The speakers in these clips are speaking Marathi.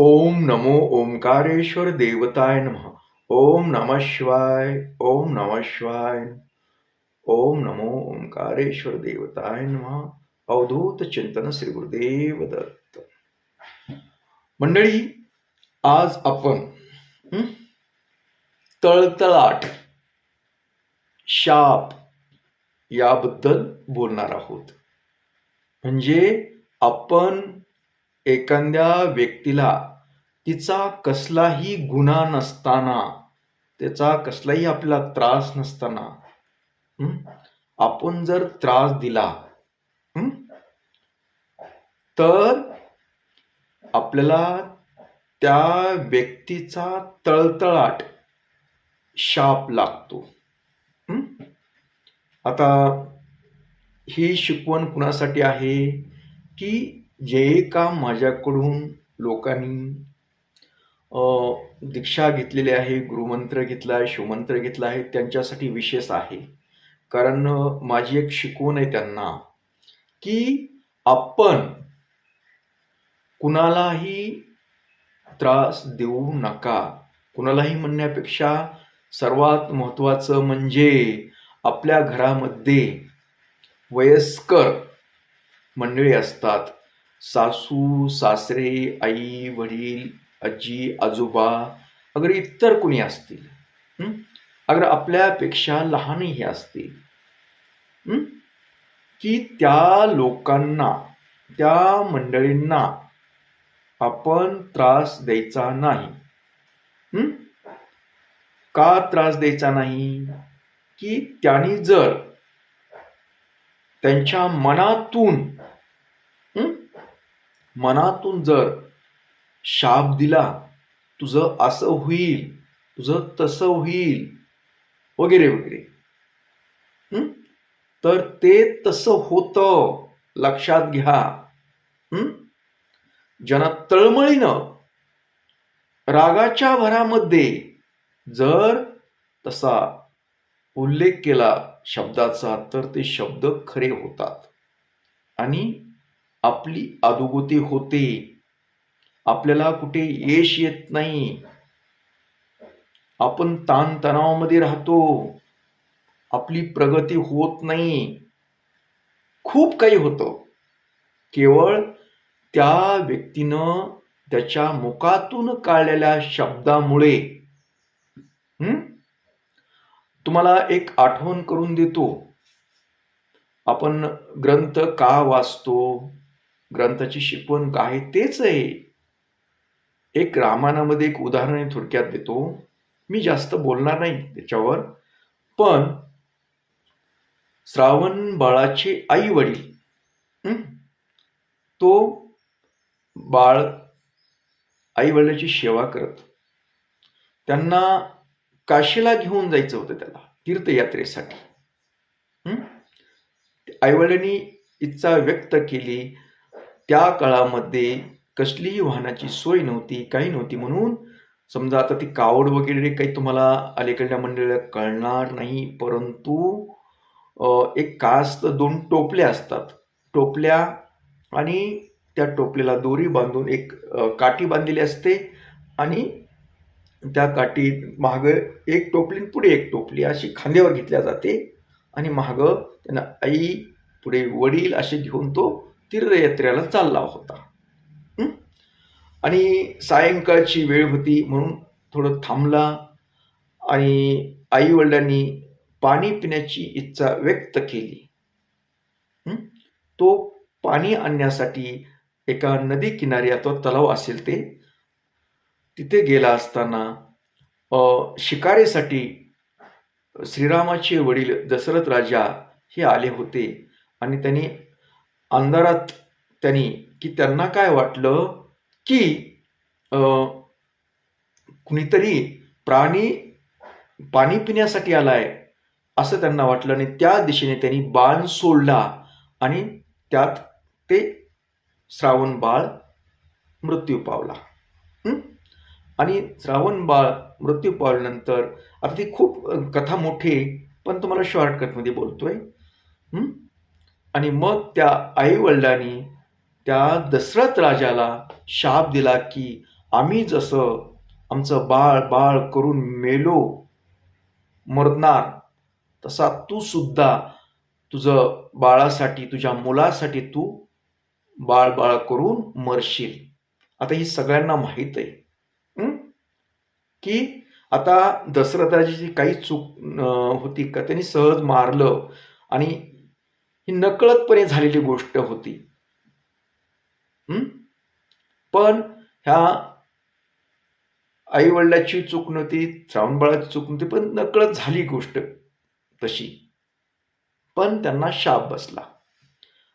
ओम नमो ओंकारेश्वर देवताय नमः। ओम नमः शिवाय ओम नमः शिवाय ओम नमो ओंकारेश्वर देवताय नमः। अवधूत चिंतन श्री गुरुदेव दत्त। मंडळी आज आपण तळतळाट शाप याबद्दल बोलणार आहोत. म्हणजे आपण एखाद्या व्यक्तीला तिचा कसलाही गुन्हा नसताना त्याचा कसलाही आपला त्रास नसताना आपण जर त्रास दिला तर आपल्याला त्या व्यक्तीचा तळतळाट शाप लागतो. आता ही शिकवण कुणासाठी आहे? की जे काम माझ्याकडून लोकांनी दीक्षा घेतलेली आहे गुरुमंत्र घेतला आहे शिवमंत्र घेतला आहे त्यांच्यासाठी विशेष आहे. कारण माझी एक शिकवण आहे त्यांना की आपण कुणालाही त्रास देऊ नका. कुणालाही म्हणण्यापेक्षा सर्वात महत्त्वाचं म्हणजे आपल्या घरामध्ये वयस्कर मंडळी असतात. सासू सासरे आई वडील आजी आजोबा अगर इतर कुणी असतील अगर आपल्यापेक्षा लहानही असतील की त्या लोकांना त्या मंडळींना आपण त्रास द्यायचा नाही का त्रास द्यायचा नाही? की त्यांनी जर त्यांच्या मनातून मनातून जर शाप दिला तुझं असं होईल तुझं तसं होईल वगैरे वगैरे. तर ते तसं होतं लक्षात घ्या. ज्यांना तळमळीनं रागाच्या भरामध्ये जर तसा उल्लेख केला शब्दाचा तर ते शब्द खरे होतात. आणि आपली अधोगती होते. आपल्याला कुठे यश येत नाही. आपण ताणतणावामध्ये राहतो. आपली प्रगती होत नाही. खूप काही होतं. केवळ त्या व्यक्तीनं त्याच्या मुखातून काढलेल्या शब्दामुळे. तुम्हाला एक आठवण करून देतो. आपण ग्रंथ का वाचतो? ग्रंथाची शिकवण काय? तेच आहे. एक रामायणामध्ये एक उदाहरण थोडक्यात देतो. मी जास्त बोलणार नाही त्याच्यावर पण श्रावण बाळाचे आई वडील तो बाळ आई वडिलाची सेवा करत. त्यांना काशीला घेऊन जायचं होतं त्याला तीर्थयात्रेसाठी. आईवडिलांनी इच्छा व्यक्त केली. त्या काळामध्ये कसलीही वाहनाची सोय नव्हती काही नव्हती. म्हणून समजा आता ती कावड वगैरे काही तुम्हाला अलीकडल्या मंडळीला कळणार नाही परंतु एक कास्त दोन टोपल्या असतात. टोपल्या आणि त्या टोपल्याला दोरी बांधून एक काठी बांधलेली असते आणि त्या काठी माग एक टोपली पुढे एक टोपली अशी खांद्यावर घेतल्या जाते आणि मागं त्यांना आई पुढे वडील असे घेऊन तो तीर्थयात्रेला चालला होता. आणि सायंकाळची वेळ होती म्हणून थोडं थांबला आणि आईवडिलांनी पाणी पिण्याची इच्छा व्यक्त केली. तो पाणी आणण्यासाठी एका नदी किनारी अथवा तलाव असेल ते तिथे गेला असताना शिकारीसाठी श्रीरामाचे वडील दशरथ राजा हे आले होते आणि त्यांनी अंधारात त्यांनी की त्यांना काय वाटलं? की कुणीतरी प्राणी पाणी पिण्यासाठी आलाय असं त्यांना वाटलं आणि त्या दिशेने त्यांनी बाण सोडला आणि त्यात ते श्रावण बाळ मृत्यू पावला. आणि श्रावण बाळ मृत्यू पावल्यानंतर आता ती खूप कथा मोठी पण तुम्हाला शॉर्टकटमध्ये बोलतोय. आणि मग त्या आई वडिलांनी त्या दशरथ राजाला शाप दिला की आम्ही जसं आमचं बाळ बाळ करून मेलो मरणार तसा तू सुद्धा तुझं बाळासाठी तुझ्या मुलासाठी तू बाळ बाळ करून मरशील. आता ही सगळ्यांना माहीत आहे. की आता दशरथाची जी काही चूक होती का? त्यांनी सहज मारलं आणि ही नकळतपणे झालेली गोष्ट होती. पण ह्या आई वडिलाची चूक नव्हती श्रावणबाळाची चूक नव्हती पण नकळत झाली गोष्ट तशी. पण त्यांना शाप बसला.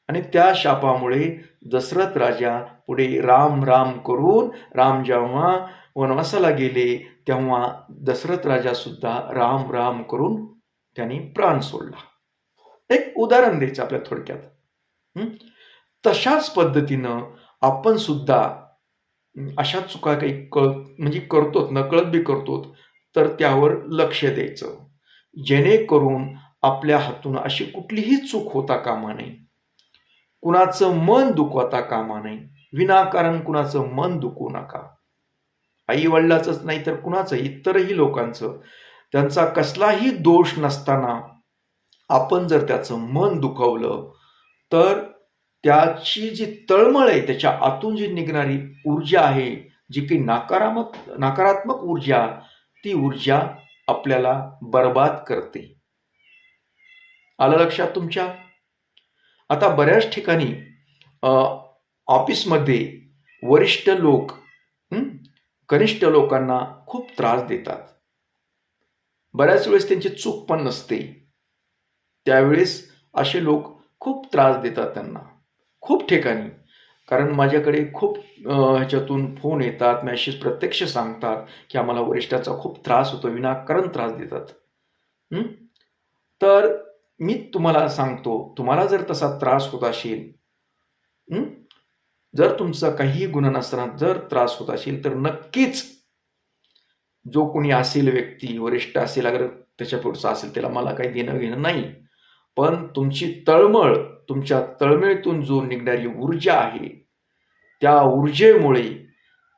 आणि त्या शापामुळे दशरथ राजा पुढे राम राम करून राम जेव्हा वनवासाला गेले तेव्हा दशरथ राजा सुद्धा राम राम करून त्यांनी प्राण सोडला. एक उदाहरण द्यायचं आपल्या थोडक्यात. तशाच पद्धतीनं आपण सुद्धा अशा चुका काही क म्हणजे करतोत नकळत बी करतोत तर त्यावर लक्ष द्यायचं. जेणेकरून आपल्या हातून अशी कुठलीही चूक होता कामा नये. कुणाचं मन दुखवता कामा नये. विनाकारण कुणाचं मन दुखू नका. आई वडिलाचंच नाही तर कुणाचं इतरही लोकांचं. त्यांचा कसलाही दोष नसताना आपण जर त्याचं मन दुखवलं तर त्याची जी तळमळ आहे त्याच्या आतून जी निघणारी ऊर्जा आहे जी काही नकारात्मक नकारात्मक ऊर्जा ती ऊर्जा आपल्याला बर्बाद करते. आलं लक्षात तुमच्या? आता बऱ्याच ठिकाणी ऑफिसमध्ये वरिष्ठ लोक कनिष्ठ लोकांना खूप त्रास देतात. बऱ्याच वेळेस त्यांची चूक पण नसते. त्यावेळेस असे लोक खूप त्रास देतात त्यांना. खूप ठिकाणी. कारण माझ्याकडे खूप ह्याच्यातून फोन येतात मॅसेज प्रत्यक्ष सांगतात की आम्हाला वरिष्ठाचा खूप त्रास होतो विनाकारण त्रास देतात. तर मी तुम्हाला सांगतो तुम्हाला जर तसा त्रास होत असेल जर तुमचा काहीही गुन्हा नसताना जर त्रास होत असेल तर नक्कीच जो कोणी असेल व्यक्ती वरिष्ठ असेल अगर त्याच्या पुढचा असेल त्याला मला काही देणं घेणं नाही. पण तुमची तळमळ तुमच्या तळमळीतून जो निघणारी ऊर्जा आहे त्या ऊर्जेमुळे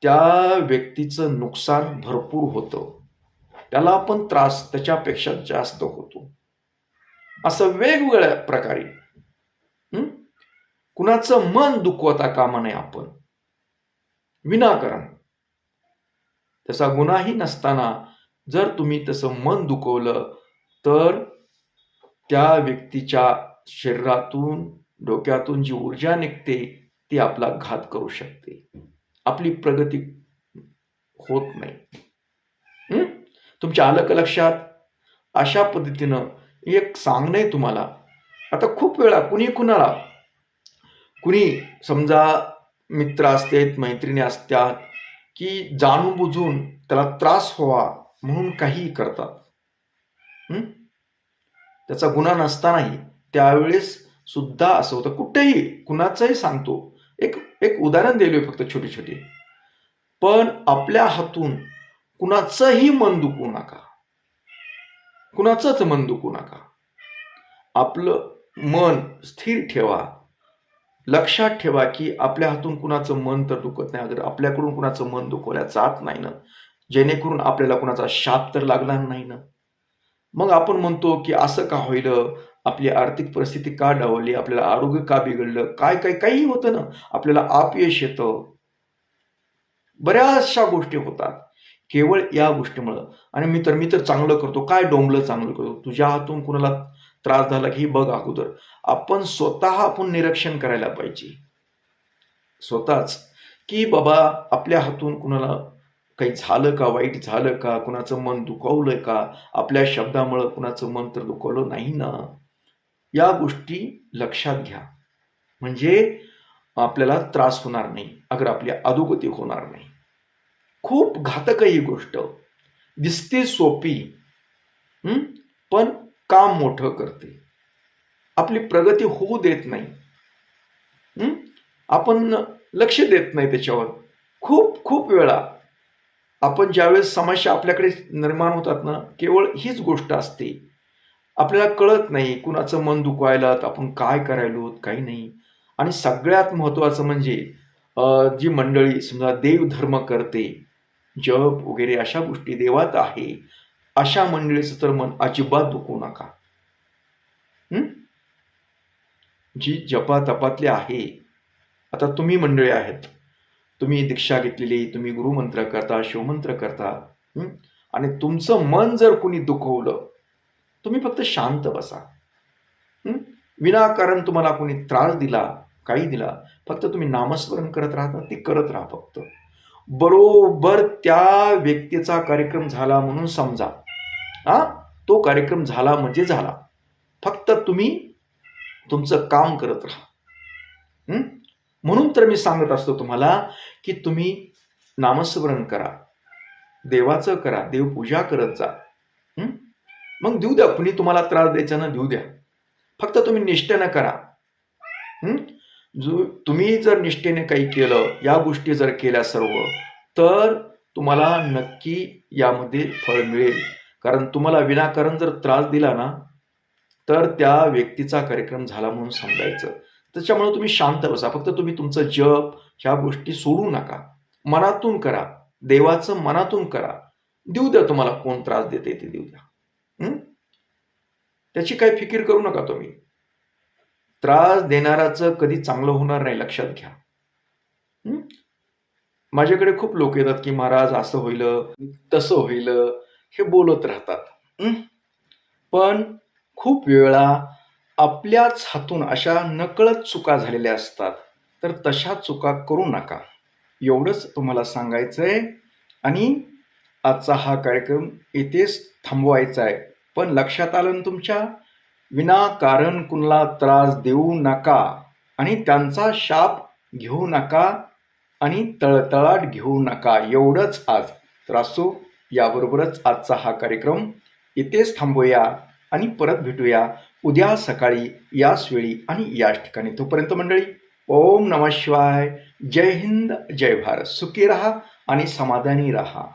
त्या व्यक्तीचं नुकसान भरपूर होतं. त्याला आपण त्रास त्याच्यापेक्षा जास्त होतो. असं वेगवेगळ्या प्रकारे कुणाचं मन दुखवता कामा नये आपण. विनाकारण. त्याचा गुन्हाही नसताना जर तुम्ही तसं मन दुखवलं तर त्या व्यक्तीच्या शरीरातून डोक्यातून जी ऊर्जा निघते ती आपला घात करू शकते. आपली प्रगती होत नाही. तुमच्या आलं का लक्षात? अशा पद्धतीनं एक सांगणं आहे तुम्हाला. आता खूप वेळा कुणी कुणाला कुणी समजा मित्र असतात मैत्रिणी असतात की जाणून बुजून त्याला त्रास व्हावा म्हणून काहीही करतात. त्याचा गुन्हा नसतानाही त्यावेळेस सुद्धा असं होतं. कुठेही कुणाचंही सांगतो. एक एक उदाहरण दिले फक्त छोटे छोटे पण आपल्या हातून कुणाचंही मन दुखू नका. कुणाचंच मन दुखू नका. आपलं मन स्थिर ठेवा. लक्षात ठेवा की आपल्या हातून कुणाचं मन तर दुखत नाही अगर आपल्याकडून कुणाचं मन दुखवल्या जात नाही ना जेणेकरून आपल्याला कुणाचा शाप तर लागणार नाही ना. मग आपण म्हणतो की असं का होईल? आपली आर्थिक परिस्थिती का डावली? आपल्याला आरोग्य का बिघडलं? काय काय काही होतं ना. आपल्याला अपयश येतं. बऱ्याचशा गोष्टी होतात. केवळ या गोष्टीमुळं. आणि मी तर मी तर चांगलं करतो. काय डोंबलं चांगलं करतो? तुझ्या हातून कुणाला त्रास झाला की बघ अगोदर. आपण स्वतः आपण निरीक्षण करायला पाहिजे. स्वतःच. की बाबा आपल्या हातून कुणाला काही झालं का? वाईट झालं का? कुणाचं मन दुखावलं का? आपल्या शब्दामुळं कुणाचं मन तर दुखावलं नाही ना? या गोष्टी लक्षात घ्या. म्हणजे आपल्याला त्रास होणार नाही अगर आपली अधोगती होणार नाही. खूप घातक ही गोष्ट. दिसते सोपी पण काम मोठं करते. आपली प्रगती होऊ देत नाही. आपण लक्ष देत नाही त्याच्यावर. खूप खूप वेळा आपण ज्यावेळेस समस्या आपल्याकडे निर्माण होतात ना केवळ हीच गोष्ट असते. आपल्याला कळत नाही कुणाचं मन दुखवायला आपण काय करायलो काही नाही. आणि सगळ्यात महत्त्वाचं म्हणजे जी मंडळी समजा देवधर्म करते जप वगैरे अशा गोष्टी देवात आहे अशा मंडळीचं तर मन अजिबात दुखू नका. जी जपा तपातली आहे आता तुम्ही मंडळी आहेत. तुम्ही दीक्षा घेतलेली तुम्ही गुरुमंत्र करता शिवमंत्र करता आणि तुमचं मन जर कुणी दुखवलं तुम्ही फक्त शांत बसा. विनाकारण तुम्हाला कोणी त्रास दिला काही दिला फक्त तुम्ही नामस्मरण करत राहता ते करत राहा फक्त. बरोबर त्या व्यक्तीचा कार्यक्रम झाला म्हणून समजा. हा? तो कार्यक्रम झाला म्हणजे झाला. फक्त तुम्ही तुमचं काम करत राहा. म्हणून तर मी सांगत असतो तुम्हाला की तुम्ही नामस्मरण करा देवाचं करा देवपूजा करत जा. मग देऊ द्या कुणी तुम्हाला त्रास द्यायचा ना देऊ द्या. फक्त तुम्ही निष्ठेनं करा. जो तुम्ही जर निष्ठेने काही केलं या गोष्टी जर केल्या सर्व तर तुम्हाला नक्की यामध्ये फळ मिळेल. कारण तुम्हाला विनाकारण जर त्रास दिला ना तर त्या व्यक्तीचा कार्यक्रम झाला म्हणून समजायचं. त्याच्यामुळे तुम्ही शांत बसा. फक्त तुम्ही तुमचं जप ह्या गोष्टी सोडू नका. मनातून करा. देवाचं मनातून करा. देऊ द्या तुम्हाला कोण त्रास देते ते देऊ द्या. त्याची काही फिकीर करू नका तुम्ही. त्रास देणाराचं कधी चांगलं होणार नाही लक्षात घ्या. माझ्याकडे खूप लोक येतात की महाराज असं होईल तसं होईल हे बोलत राहतात. पण खूप वेळा आपल्याच हातून अशा नकळत चुका झालेल्या असतात. तर तशा चुका करू नका. एवढंच तुम्हाला सांगायचं आहे आणि आजचा हा कार्यक्रम इथेच थांबवायचा आहे पण लक्षात आलं ना तुमच्या? विनाकारण कुणाला त्रास देऊ नका. आणि त्यांचा शाप घेऊ नका. आणि तळतळाट घेऊ नका. एवढंच आज. तर असो याबरोबरच आजचा हा कार्यक्रम इथेच थांबूया. आणि परत भेटूया. उद्या सकाळी याच वेळी आणि याच ठिकाणी. तोपर्यंत मंडळी ओम नम शिवाय. जय हिंद जय भारत. सुखी रहा आणि समाधानी रहा.